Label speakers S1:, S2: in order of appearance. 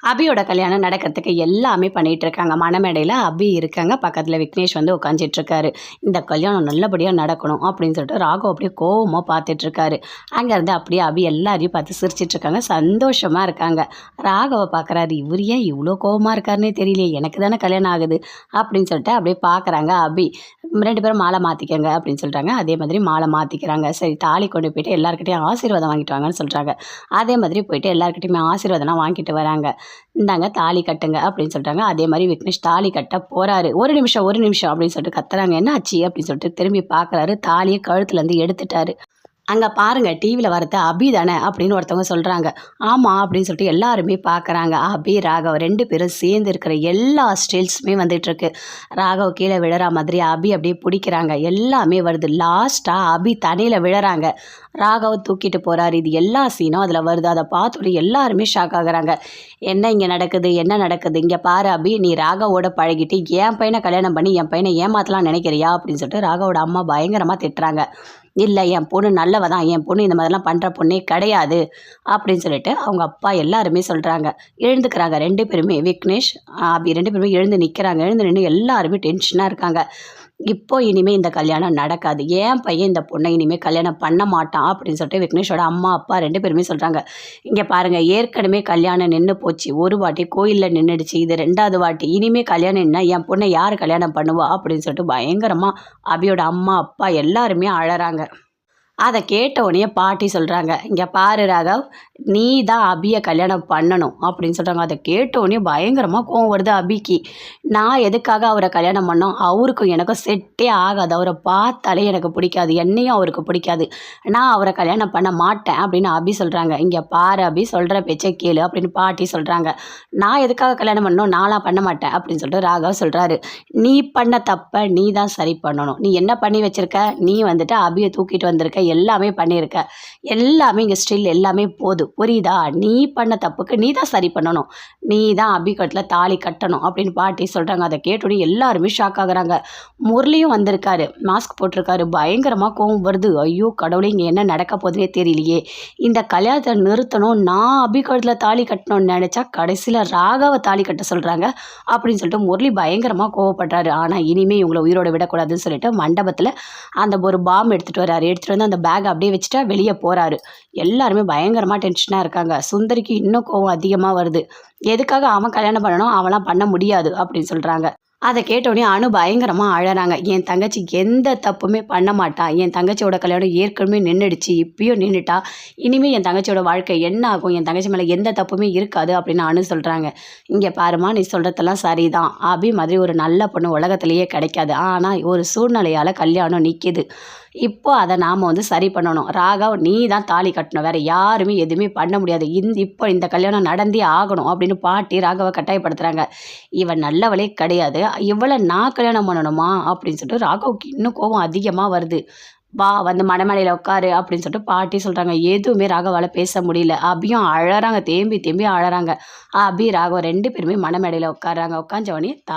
S1: அபியோட கல்யாணம் நடக்கிறதுக்கு எல்லாமே பண்ணிகிட்ருக்காங்க மணமேடையில் அபி இருக்காங்க. பக்கத்தில் விக்னேஷ் வந்து உட்காந்துட்ருக்காரு இந்த கல்யாணம் நல்லபடியாக நடக்கணும் அப்படின்னு சொல்லிட்டு ராகவ் அப்படியே கோவமாக பார்த்துட்ருக்காரு அங்கேருந்து அப்படியே அபி எல்லாரையும் பார்த்து சிரிச்சிட்ருக்காங்க சந்தோஷமாக இருக்காங்க. ராகவை பார்க்குறாரு இவர் ஏன் இவ்வளோ கோவமாக இருக்காருன்னே தெரியலையே. எனக்கு தானே கல்யாணம் ஆகுது. அப்படின்னு சொல்லிட்டு அப்படியே பார்க்குறாங்க அபி. ரெண்டு பேரும் மாலை மாற்றிக்கங்க அப்படின்னு சொல்கிறாங்க அதே மாதிரி மாலை மாற்றிக்கிறாங்க சரி தாலி கொண்டு போயிட்டு எல்லாருக்கிட்டையும் ஆசீர்வாதம் வாங்கிட்டு வாங்கன்னு சொல்கிறாங்க அதே மாதிரி போயிட்டு எல்லாருக்கிட்டையுமே ஆசீர்வாதம்லாம் வாங்கிட்டு வராங்க. இந்தாங்க தாலி கட்டுங்க அப்படின்னு சொல்கிறாங்க அதே மாதிரி விக்னேஷ் தாலி கட்ட போகிறாரு ஒரு நிமிஷம் ஒரு நிமிஷம் அப்படின்னு சொல்லிட்டு கத்துறாங்க. என்ன ஆச்சு அப்படின்னு சொல்லிட்டு திரும்பி பார்க்குறாரு தாலியை கழுத்துலேருந்து எடுத்துட்டாரு. அங்கே பாருங்கள் டிவியில் வரது அபி தானே அப்படின்னு ஒருத்தவங்க சொல்கிறாங்க ஆமாம் அப்படின்னு சொல்லிட்டு எல்லாருமே பார்க்குறாங்க அபி ராகவ் ரெண்டு பேரும் சேர்ந்து இருக்கிற எல்லா ஸ்டில்ஸுமே வந்துட்டுருக்கு ராகவ் கீழே விழற மாதிரி அபி அப்படியே பிடிக்கிறாங்க. எல்லாமே வருது. லாஸ்ட்டாக அபி தனியில் விழறாங்க. ராகவ் தூக்கிட்டு போகிறாரு இது எல்லா சீனும் அதில் வருது. அதை பார்த்துட்டு எல்லாருமே ஷாக் ஆகுறாங்க. என்ன இங்கே நடக்குது? என்ன நடக்குது? இங்கே பாரு அபி நீ ராகவோட பழகிட்டு என் பையனை கல்யாணம் பண்ணி என் பையனை ஏமாத்தலாம் நினைக்கிறியா? அப்படின்னு சொல்லிட்டு ராகவோட அம்மா பயங்கரமாக திட்டுறாங்க. இல்லை என் பொண்ணு நல்லவ தான். என் பொண்ணு இந்த மாதிரிலாம் பண்ணுற பொண்ணே கிடையாது. அப்படின்னு சொல்லிட்டு அவங்க அப்பா எல்லாருமே சொல்கிறாங்க எழுந்துக்கிறாங்க. ரெண்டு பேருமே விக்னேஷ் அப்படி ரெண்டு பேருமே எழுந்து நிற்கிறாங்க எழுந்து நின்று எல்லாருமே டென்ஷனாக இருக்காங்க. இப்போ இனிமேல் இந்த கல்யாணம் நடக்காது. ஏன் பையன் இந்த பொண்ணை இனிமேல் கல்யாணம் பண்ண மாட்டான் அப்படின்னு சொல்லிட்டு விக்னேஷோட அம்மா அப்பா ரெண்டு பேருமே சொல்கிறாங்க இங்கே பாருங்கள் ஏற்கனவே கல்யாணம் நின்று போச்சு. ஒரு வாட்டி கோயிலில் நின்றுடுச்சு இது ரெண்டாவது வாட்டி. இனிமேல் கல்யாணம் என்ன என் பொண்ணை யார் கல்யாணம் பண்ணுவா அப்படின்னு சொல்லிட்டு பயங்கரமாக அபியோட அம்மா அப்பா எல்லாருமே அழறாங்க. அதை கேட்ட உடனே பாட்டி சொல்கிறாங்க இங்கே பாரு ராகவ் நீ தான் அபியை கல்யாணம் பண்ணணும் அப்படின்னு சொல்கிறாங்க அதை கேட்ட உடனே பயங்கரமாக கோவம் வருது அபிக்கு. நான் எதுக்காக அவரை கல்யாணம் பண்ணோம்? அவருக்கும் எனக்கும் செட்டே ஆகாது. அவரை பார்த்தாலே எனக்கு பிடிக்காது. என்னையும் அவருக்கு பிடிக்காது. நான் அவரை கல்யாணம் பண்ண மாட்டேன் அப்படின்னு அபி சொல்கிறாங்க இங்கே பாரு அபி சொல்கிற பேச்சை கேளு அப்படின்னு பாட்டி சொல்கிறாங்க நான் எதுக்காக கல்யாணம் பண்ணணும்? நான்லாம் பண்ண மாட்டேன் அப்படின்னு சொல்லிட்டு ராகவ் சொல்கிறாரு நீ பண்ண தப்பை நீ தான் சரி பண்ணணும். நீ என்ன பண்ணி வச்சுருக்க? நீ வந்துட்டு அபியை தூக்கிட்டு வந்திருக்க. எல்லாமே பண்ணியிருக்க எல்லாமே இங்கே ஸ்டில் எல்லாமே போதும் புரியுதா? நீ பண்ண தப்புக்கு நீ தான் சரி பண்ணணும். நீ தான் அபிகட்டில் தாலி கட்டணும் அப்படின்னு பாட்டி சொல்கிறாங்க அதை கேட்டோடனே எல்லாருமே ஷாக் ஆகுறாங்க. முரளியும் வந்திருக்காரு. மாஸ்க் போட்டிருக்காரு. பயங்கரமாக கோவம் வருது. ஐயோ கடவுளே இங்கே என்ன நடக்க போகுதுன்னே தெரியலையே. இந்த கல்யாணத்தை நிறுத்தணும். நான் அபிகட்டில் தாலி கட்டணும்னு நினச்சா கடைசியில் ராகாவை தாலி கட்ட சொல்கிறாங்க அப்படின்னு சொல்லிட்டு முரளி பயங்கரமாக கோவப்படுறாரு. ஆனால் இனிமேல் இவங்களை உயிரோட விடக்கூடாதுன்னு சொல்லிட்டு மண்டபத்தில் அந்த ஒரு பாம் எடுத்துகிட்டு வராரு. எடுத்துகிட்டு வந்து அந்த பேக் அப்படியே வச்சுட்டா வெளியே போகிறாரு எல்லாருமே பயங்கரமாக டென்ஷனாக இருக்காங்க. சுந்தரிக்கு இன்னும் கோவம் அதிகமாக வருது. எதுக்காக அவன் கல்யாணம் பண்ணணும்? அவன்லாம் பண்ண முடியாது அப்படின்னு சொல்கிறாங்க அதை கேட்டோடனே அனு பயங்கரமாக அழறாங்க. என் தங்கச்சி எந்த தப்புமே பண்ண மாட்டா. என் தங்கச்சியோட கல்யாணம் ஏற்கனவே நின்றுடுச்சு இப்பயும் நின்றுட்டா இனிமேல் என் தங்கச்சியோட வாழ்க்கை என்ன ஆகும்? என் தங்கச்சி மேலே எந்த தப்புமே இருக்காது அப்படின்னு அனு சொல்கிறாங்க இங்கே பாருமா நீ சொல்கிறதெல்லாம் சரிதான். அபி மாதிரி ஒரு நல்ல பொண்ணு உலகத்துலேயே கிடைக்காது. ஆனால் ஒரு சூழ்நிலையால் கல்யாணம் நிற்கிது இப்போ அதை நாம் வந்து சரி பண்ணணும். ராகவ் நீ தான் தாலி கட்டணும் வேறு யாருமே எதுவுமே பண்ண முடியாது. இந்த இப்போ இந்த கல்யாணம் நடந்தே ஆகணும் அப்படின்னு பாட்டி ராகவை கட்டாயப்படுத்துகிறாங்க இவன் நல்லவளே கிடையாது. இவ்வளோ நான் கல்யாணம் பண்ணணுமா? அப்படின்னு சொல்லிட்டு ராகவுக்கு இன்னும் கோபம் அதிகமாக வருது. வா வந்து மணமலையில் உட்காரு அப்படின்னு சொல்லிட்டு பாட்டி சொல்கிறாங்க எதுவுமே ராகவால் பேச முடியல. அபியும் அழறாங்க. தேம்பி தேம்பி அழறாங்க. அபி ராகவ ரெண்டு பேருமே மடமேடையில் உட்காராங்க உட்காந்தவொடனே தா